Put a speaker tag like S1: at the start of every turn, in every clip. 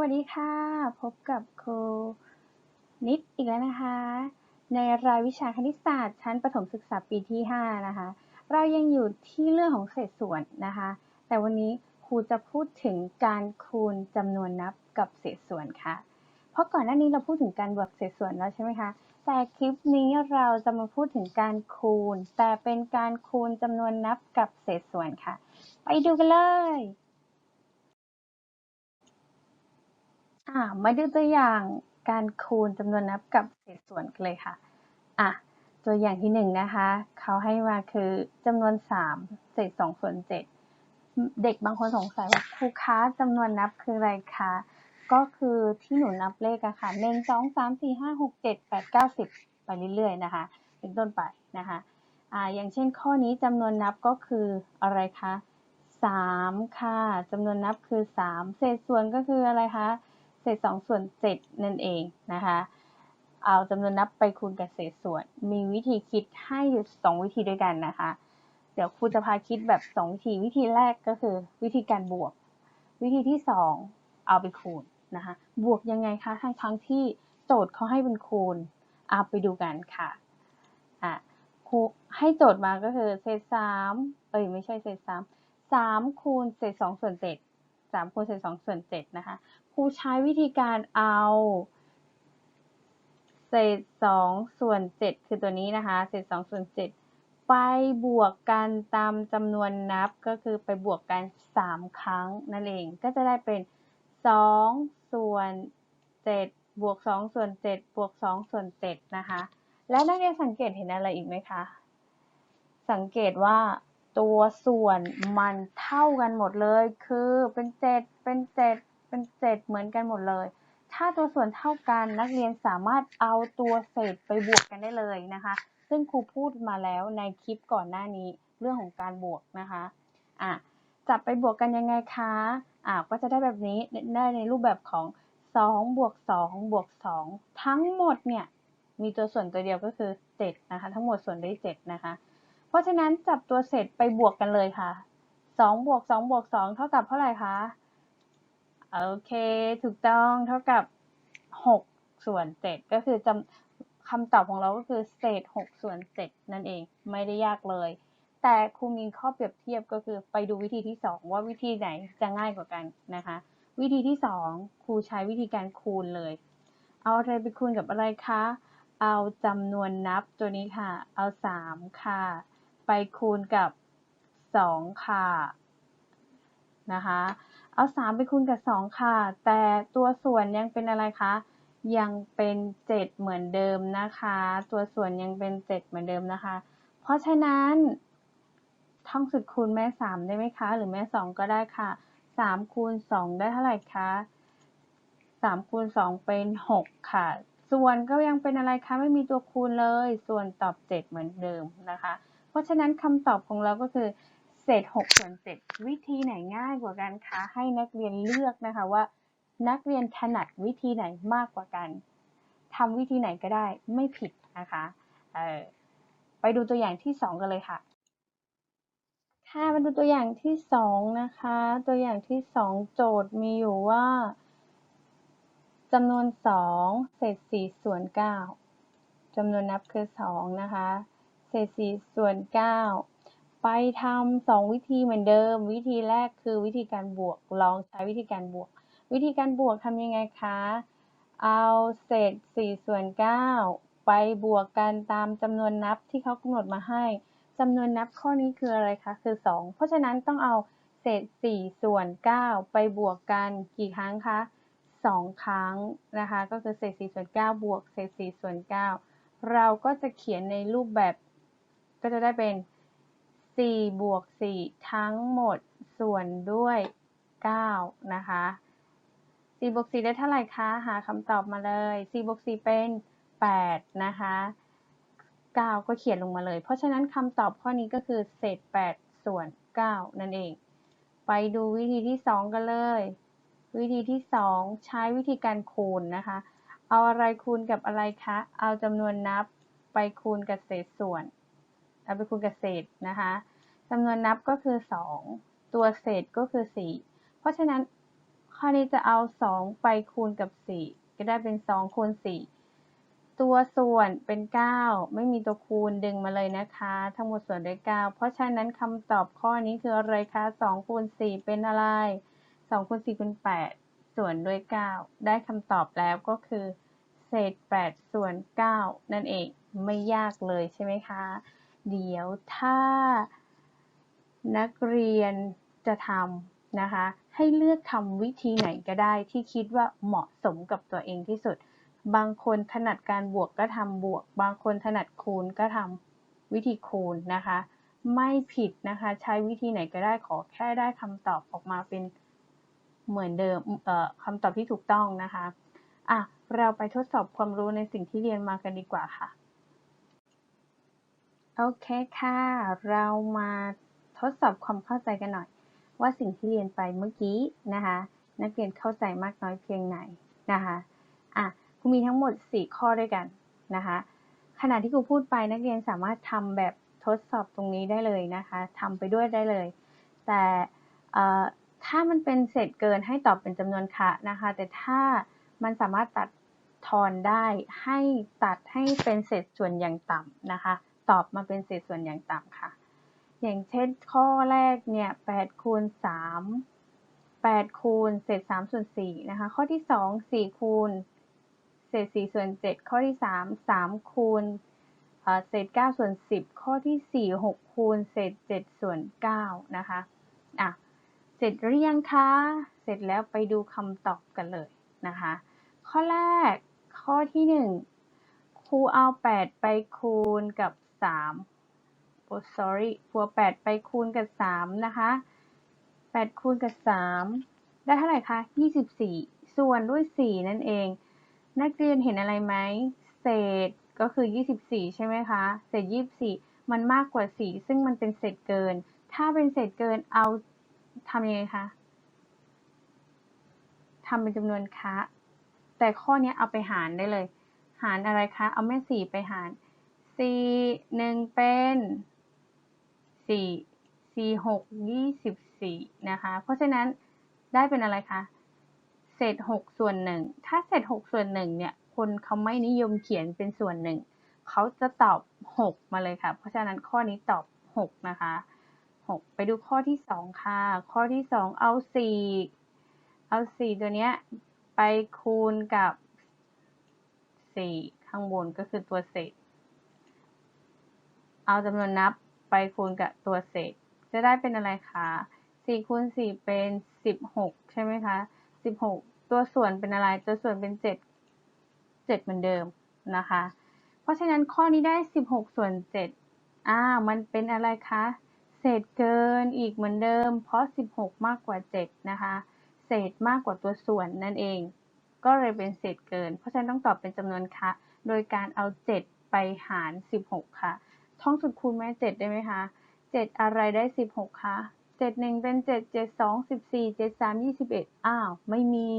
S1: วัสดีค่ะ พบกับครูนิดอีกแล้วนะคะ ในรายวิชาคณิตศาสตร์ชั้นประถมศึกษาปีที่ 5 นะคะ เรายังอยู่ที่เรื่องของเศษส่วนนะคะ แต่วันนี้ครูจะพูดถึงการคูณจำนวนนับกับเศษส่วนค่ะ เพราะก่อนหน้านี้เราพูดถึงการบวกเศษส่วนแล้วใช่ไหมคะ แต่คลิปนี้เราจะมาพูดถึงการคูณ แต่เป็นการคูณจำนวนนับกับเศษส่วนค่ะ ไปดูกันเลย อ่ามาดูตัวอย่างการคูณจำนวนนับกับเศษส่วนกันเลยค่ะอะตัวอย่างที่หนึ่งนะคะเขาให้มาคือจำนวนสามเศษสองส่วนเจ็ดเด็กบางคนสงสัยว่าครูคะจำนวนนับคืออะไรคะก็คือที่หนูนับเลขอะค่ะหนึ่งสองสามสี่ห้าหกเจ็ดแปดเก้าสิบไปเรื่อยๆนะคะ เป็นต้นไปนะคะอ่าอย่างเช่นข้อนี้จำนวนนับก็คืออะไรคะสามค่ะจำนวนนับคือสามเศษส่วนก็คืออะไรคะ ศษสองส่วนเจ็ดนั่นเองนะคะเอาจำนวนนับไปคูณกับเศษส่วน มีวิธีคิดให้อยู่สองวิธีด้วยกันนะคะ เดี๋ยวครูจะพาคิดแบบสองวิธีวิธีแรกก็คือวิธีการบวก วิธีที่สองเอาไปคูณนะคะบวกยังไงคะทั้งทั้งที่โจทย์เขาให้เป็นคูณเอาไปดูกันค่ะอะครูให้โจทย์มาก็คือเศษสามเอ้ยไม่ใช่เศษสามสามคูณเศษสองส่วนเจ็ดสามคูณเศษสองส่วนเจ็ดนะคะครูใช้วิธีการเอาเศษสองส่วนเจ็ดคือตัวนี้นะคะเศษสองส่วนเจ็ดไปบวกกันตามจำนวนนับก็คือไปบวกกันสามครั้งนั่นเองก็จะได้เป็นสองส่วนเจ็ดบวกสองส่วนเจ็ดบวกสองส่วนเจ็ดนะคะ และนักเรียนสังเกตเห็นอะไรอีกไหมคะ สังเกตว่า ตัวส่วนมันเท่ากันหมดเลย คือเป็นเจ็ดเป็นเจ็ดเป็นเจ็ดเหมือนกันหมดเลย ถ้าตัวส่วนเท่ากันนักเรียนสามารถเอาตัวเศษไปบวกกันได้เลยนะคะ ซึ่งครูพูดมาแล้วในคลิปก่อนหน้านี้เรื่องของการบวกนะคะอะจับไปบวกกันยังไงคะอะก็จะได้แบบนี้ได้ในรูปแบบของ2บวก2บวก2ทั้งหมดเนี่ยมีตัวส่วนตัวเดียวก็คือ7นะคะ ทั้งหมดส่วนได้7นะคะ ราะฉะนั้นจับตัวเศษไปบวกกันเลยค่ะ2บวก2บวก2เท่ากับเท่าไหร่คะโอเค ถูกต้องเท่ากับ 6 ส่วน 7 ก็คือจำคำตอบของเราก็คือเศษ 6 ส่วน 7 นั่นเองไม่ได้ยากเลย แต่ครูมีข้อเปรียบเทียบก็คือไปดูวิธีที่ 2 ว่าวิธีไหนจะง่ายกว่ากันนะคะ วิธีที่ 2 ครูใช้วิธีการคูณเลย เอาอะไรไปคูณกับอะไรคะ เอาจำนวนนับตัวนี้ค่ะ เอา 3 ค่ะ ไปคูณกับ 2 ค่ะนะคะเอา 3 ไปคูณกับ 2 ค่ะ แต่ตัวส่วนยังเป็นอะไรคะ ยังเป็น 7 เหมือนเดิมนะคะ ตัวส่วนยังเป็น 7 เหมือนเดิมนะคะ เพราะฉะนั้นท่องสุดคูณแม่ 3 ได้ไหมคะ หรือแม่ 2 ก็ได้ค่ะ 3 คูณ 2 ได้เท่าไหร่คะ 3 คูณ 2 เป็น 6 ค่ะ ส่วนก็ยังเป็นอะไรคะ ไม่มีตัวคูณเลย ส่วนตอบ 7 เหมือนเดิมนะคะ ราะฉะนั้นคำตอบของเราก็คือเศษ6ส่วน7วิธีไหนง่ายกว่ากันคะให้นักเรียนเลือกนะคะว่า นักเรียนถนัดวิธีไหนมากกว่ากันทำวิธีไหนก็ได้ไม่ผิดนะคะไปดูตัวอย่างที่ 2 กันเลยค่ะ ค่ะมาดูตัวอย่างที่ 2 นะคะ ตัวอย่างที่ 2 โจทย์มีอยู่ว่าจำนวน 2 เศษ4ส่วน9จำนวนนับคือ 2 นะคะ เศษ4ส่วน9ไปทำสองวิธีเหมือนเดิม วิธีแรกคือวิธีการบวกลองใช้วิธีการบวก วิธีการบวกทำยังไงคะ เอาเศษ4ส่วน9ไปบวกกันตามจำนวนนับที่เขากำหนดมาให้จำนวนนับข้อนี้คืออะไรคะ คือ 2 เพราะฉะนั้นต้องเอาเศษ 4 ส่วน 9 ไปบวกกันกี่ครั้งคะ 2 ครั้งนะคะ ก็คือเศษ 4 ส่วน 9 บวกเศษ 4 ส่วน 9 เราก็จะเขียนในรูปแบบ ก็จะได้เป็น 4 บวก 4 ทั้งหมดส่วนด้วย 9 นะคะ 4 บวก 4 ได้เท่าไหร่คะ หาคำตอบมาเลย 4 บวก 4 เป็น 8 นะคะ 9 ก็เขียนลงมาเลย เพราะฉะนั้นคำตอบข้อนี้ก็คือเศษ 8 ส่วน 9 นั่นเอง ไปดูวิธีที่ 2 กันเลย วิธีที่ 2 ใช้วิธีการคูณนะคะ เอาอะไรคูณกับอะไรคะ เอาจำนวนนับไปคูณกับเศษส่วน เอาไปคูณกับเศษนะคะจำนวนนับก็คือ 2 ตัวเศษก็คือ 4 เพราะฉะนั้นข้อนี้จะเอา 2 ไปคูณกับ 4 ก็ได้เป็น 2 คูณ 4 ตัวส่วนเป็น 9 ไม่มีตัวคูณดึงมาเลยนะคะ ทั้งหมดส่วนด้วย 9 เพราะฉะนั้นคำตอบข้อนี้คืออะไรคะ 2 คูณ 4 เป็นอะไร 2 คูณ4เป็น8ส่วนด้วย 9 ได้คำตอบแล้วก็คือ เศษ 8 ส่วน 9 นั่นเอง ไม่ยากเลยใช่ไหมคะ เดี๋ยวถ้านักเรียนจะทำนะคะ ให้เลือกทำวิธีไหนก็ได้ที่คิดว่าเหมาะสมกับตัวเองที่สุด บางคนถนัดการบวกก็ทำบวก บางคนถนัดคูณก็ทำวิธีคูณนะคะ ไม่ผิดนะคะ ใช้วิธีไหนก็ได้ขอแค่ได้คำตอบออกมาเป็นเหมือนเดิมคำตอบที่ถูกต้องนะคะอะเราไปทดสอบความรู้ในสิ่งที่เรียนมากันดีกว่าค่ะ โอเคค่ะ เรามาทดสอบความเข้าใจกันหน่อย ว่าสิ่งที่เรียนไปเมื่อกี้นะคะ นักเรียนเข้าใจมากน้อยเพียงไหนนะคะอะครูมีทั้งหมด 4 ข้อด้วยกันนะคะ ขณะที่ครูพูดไปนักเรียนสามารถทำแบบทดสอบตรงนี้ได้เลยนะคะทำไปด้วยได้เลย แต่อ่อถ้ามันเป็นเศษเกินให้ตอบเป็นจำนวนคะนะคะ แต่ถ้ามันสามารถตัดทอนได้ให้ตัดให้เป็นเศษส่วนอย่างต่ำนะคะ ตอบมาเป็นเศษส่วนอย่างต่ำค่ะ อย่างเช่นข้อแรกเนี่ย8คูณ3 8คูณเศษ3ส่วน4นะคะ ข้อที่2 4คูณเศษ4ส่วน7ข้อที่3 3คูณเอ่อเศษ9ส่วน10ข้อที่4 6คูณเศษ7ส่วน9นะคะอะเสร็จหรือยังคะ เสร็จแล้วไปดูคำตอบกันเลยนะคะ ข้อแรกข้อที่1ครูเอา8ไปคูณกับ 3โอ้ sorry ครูเอา8ไปคูณกับ3นะคะ8คูณกับ3ได้เท่าไหร่คะ24ส่วนด้วย4นั่นเอง นักเรียนเห็นอะไรไหมเศษก็คือ 24 ใช่ไหมคะ เศษ 24 มันมากกว่า 4 ซึ่งมันเป็นเศษเกิน ถ้าเป็นเศษเกินเอาทำยังไงคะทำเป็นจำนวนคะ แต่ข้อนี้เอาไปหารได้เลย หารอะไรคะ เอาแม่ 4 ไปหาร 4 1เป็น4 4 6 24นะคะ เพราะฉะนั้นได้เป็นอะไรคะ เศษ6ส่วน1ถ้าเศษ6ส่วน1เนี่ย คนเขาไม่นิยมเขียนเป็นส่วน1เขาจะตอบ6มาเลยค่ะ เพราะฉะนั้นข้อนี้ตอบ6นะคะ6ไปดูข้อที่2ค่ะ ข้อที่2เอา4เอา4ตัวเนี้ยไปคูณกับ4ข้างบนก็คือตัวเศษ เอาจำนวนนับไปคูณกับตัวเศษ จะได้เป็นอะไรคะ4คูณ4เป็น16 ใช่ไหมคะ16 ตัวส่วนเป็นอะไร ตัวส่วนเป็น 7 7 เหมือนเดิมนะคะ เพราะฉะนั้นข้อนี้ได้ 16 ส่วน 7อ่ามันเป็นอะไรคะ เศษเกินอีกเหมือนเดิม เพราะ 16 มากกว่า 7 นะคะ เศษมากกว่าตัวส่วนนั่นเอง ก็เลยเป็นเศษเกิน เพราะฉะนั้นต้องตอบเป็นจำนวนคะ โดยการเอา 7 ไปหาร 16 ค่ะ ท่องสุดคูณไหมเจ็ดได้ไหมคะเจ็ดอะไรได้สิบหกคะเจ็ดหนึ่งเป็นเจ็ดเจ็ดสองสิบสี่เจ็ดสามยี่สิบเอ็ดอ้าว ไม่มี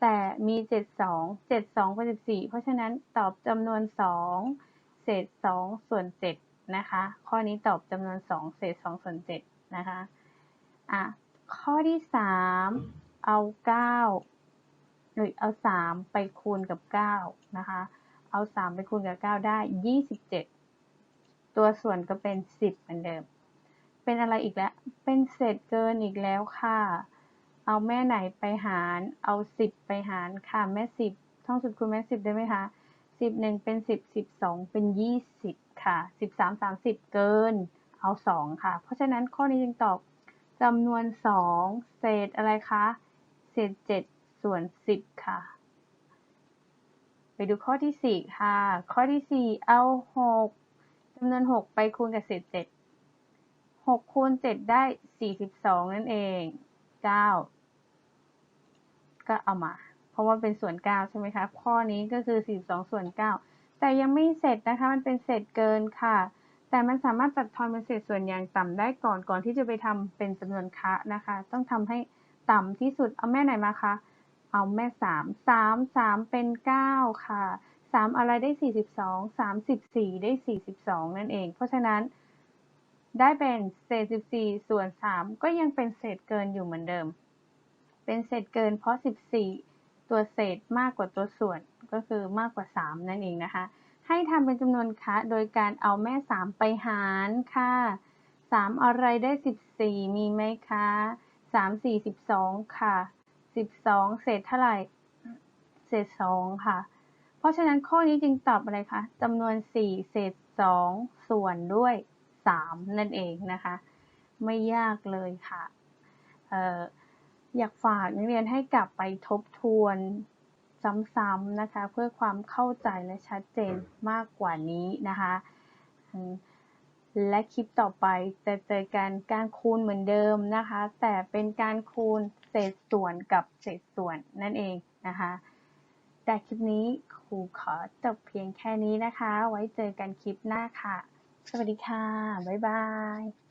S1: แต่มีเจ็ดสองเจ็ดสองเป็นสิบสี่เพราะฉะนั้นตอบจำนวนสองเศษสองส่วนเจ็ดนะคะ ข้อนี้ตอบจำนวนสองเศษสองส่วนเจ็ดนะคะอะข้อที่สามเอาเก้าหรือเอาสามไปคูณกับเก้านะคะ เอาสามไปคูณกับเก้าได้ยี่สิบเจ็ด ตัวส่วนก็เป็น 10 เหมือนเดิม เป็นอะไรอีกแล้ว เป็นเศษเกินอีกแล้วค่ะ เอาแม่ไหนไปหาร เอา 10 ไปหารค่ะ แม่ 10 ท่องสุดคูณแม่ 10 ได้ไหมคะ 10 1 เป็น 10 12 เป็น 20 ค่ะ 13 30 เกิน เอา 2 ค่ะ เพราะฉะนั้นข้อนี้จึงตอบจำนวน 2 เศษอะไรคะ เศษ 7 ส่วน 10 ค่ะไปดูข้อที่ 4 ค่ะ ข้อที่ 4 เอา 6 จำนวน 6 ไปคูณกับเศษ7 6คูณ7ได้ 42 นั่นเอง 9 ก็เอามา เพราะว่าเป็นส่วน 9 ใช่ไหมคะ ข้อนี้ก็คือ 42 ส่วน 9 แต่ยังไม่เสร็จนะคะ มันเป็นเศษเกินค่ะ แต่มันสามารถตัดทอนเป็นเศษส่วนอย่างต่ำได้ก่อน ก่อนที่จะไปทำเป็นจำนวนคะนะคะ ต้องทำให้ต่ำที่สุด เอาแม่ไหนมาคะ เอาแม่ 3 3 3 เป็น 9 ค่ะ 3อะไรได้42 34ได้42นั่นเอง เพราะฉะนั้นได้เป็นเศษ14ส่วน3ก็ยังเป็นเศษเกินอยู่เหมือนเดิม เป็นเศษเกินเพราะ14ตัวเศษมากกว่าตัวส่วนก็คือมากกว่า3นั่นเองนะคะ ให้ทำเป็นจำนวนคะโดยการเอาแม่3ไปหารค่ะ3อะไรได้14มีไหมคะ3 4 12ค่ะ12เศษเท่าไหร่ เศษ2ค่ะ เพราะฉะนั้นข้อนี้จึงตอบอะไรคะจำนวน 4 เศษ 2 ส่วนด้วย 3 นั่นเองนะคะ ไม่ยากเลยค่ะอออยากฝากนักเรียนให้กลับไปทบทวนซ้ำๆนะคะ เพื่อความเข้าใจและชัดเจนมากกว่านี้นะคะ และคลิปต่อไปจะเจอกันการคูณเหมือนเดิมนะคะ แต่เป็นการคูณเศษส่วนกับเศษส่วนนั่นเองนะคะ แต่คลิปนี้ครูขอจบเพียงแค่นี้นะคะ ไว้เจอกันคลิปหน้าค่ะ สวัสดีค่ะ บ๊ายบาย